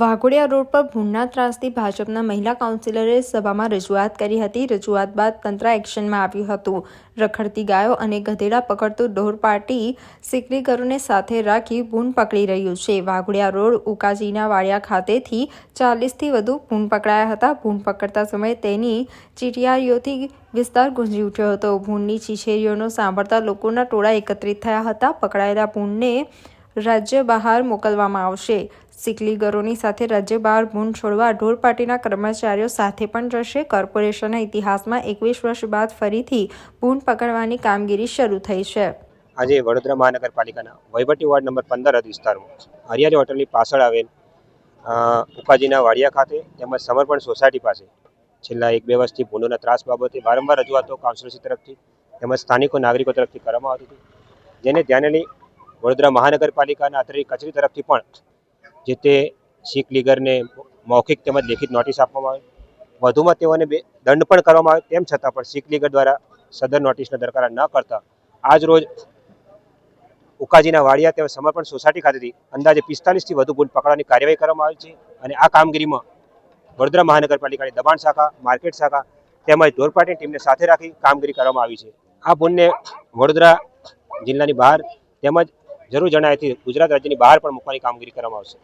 Waghodia road પર ભૂંડના ત્રાસથી ભાજપના મહિલા કાઉન્સિલરે સભામાં રજૂઆત કરી હતી. રજૂઆત બાદ તંત્ર એક્શનમાં આવ્યું હતું. રખડતી ગાયો અને ગધેડા પકડતું ઢોર પાર્ટી સિકરીગરોને સાથે રાખી ભૂંડ પકડી રહ્યું છે. વાઘોડિયા રોડ ઉકાજીના વાડિયા ખાતેથી ચાલીસથી વધુ ભૂંડ પકડાયા હતા. ભૂંડ પકડતા સમયે તેની ચીટિયારીઓથી વિસ્તાર ગુંજી ઉઠ્યો હતો. ભૂંડની ચીછેરીઓનો સાંભળતા લોકોના ટોળા એકત્રિત થયા હતા. પકડાયેલા ભૂંડને રાજ્ય બહાર મોકલવામાં આવશે. સિકલીગરોની સાથે રાજ્ય બહાર ભૂંડ છોડવા ઢોર કર્મચારીઓ સાથે પણ જશે. કોર્પોરેશનના ઇતિહાસમાં એકવીસ વર્ષ બાદ ફરીથી ભૂંડ પકડવાની કામગીરી શરૂ થઈ છે. આજે વડોદરા મહાનગરપાલિકાના વહીવટી વોર્ડ નંબર પંદર વિસ્તારમાં હરિયાળી હોટલની પાછળ આવેલ ઉપાજીના વાડિયા ખાતે તેમજ સમર્પણ સોસાયટી પાસે છેલ્લા એક બે વર્ષથી ભૂંડોના ત્રાસ બાબતે વારંવાર રજૂઆતો કાઉન્સિલરશ્રી તરફથી તેમજ સ્થાનિકો નાગરિકો તરફથી કરવામાં આવતી હતી. જેને ધ્યાને લઈ વડોદરા મહાનગરપાલિકાના અત્રે કચેરી તરફથી પણ જે તે શીખ લીગરને મૌખિક તેમજ લેખિત નોટિસ આપવામાં આવે. વધુમાં તેઓને બે દંડ પણ કરવામાં આવે. તેમ છતાં પણ શીખ લીગર દ્વારા સદર નોટિસને દરકાર ન કરતા આજ રોજ ઉકાજીના વાડિયા તેમજ સમર્પણ સોસાયટી ખાતેથી અંદાજે પિસ્તાલીસથી વધુ ગુંડ પકડવાની કાર્યવાહી કરવામાં આવી છે અને આ કામગીરીમાં વડોદરા મહાનગરપાલિકાની દબાણ શાખા, માર્કેટ શાખા તેમજ ઢોરપાટી ટીમને સાથે રાખી કામગીરી કરવામાં આવી છે. આ ભૂંડને વડોદરા જિલ્લાની બહાર તેમજ જરૂર જણાયથી ગુજરાત રાજ્યની બહાર પણ મૂકવાની કામગીરી કરવામાં આવશે.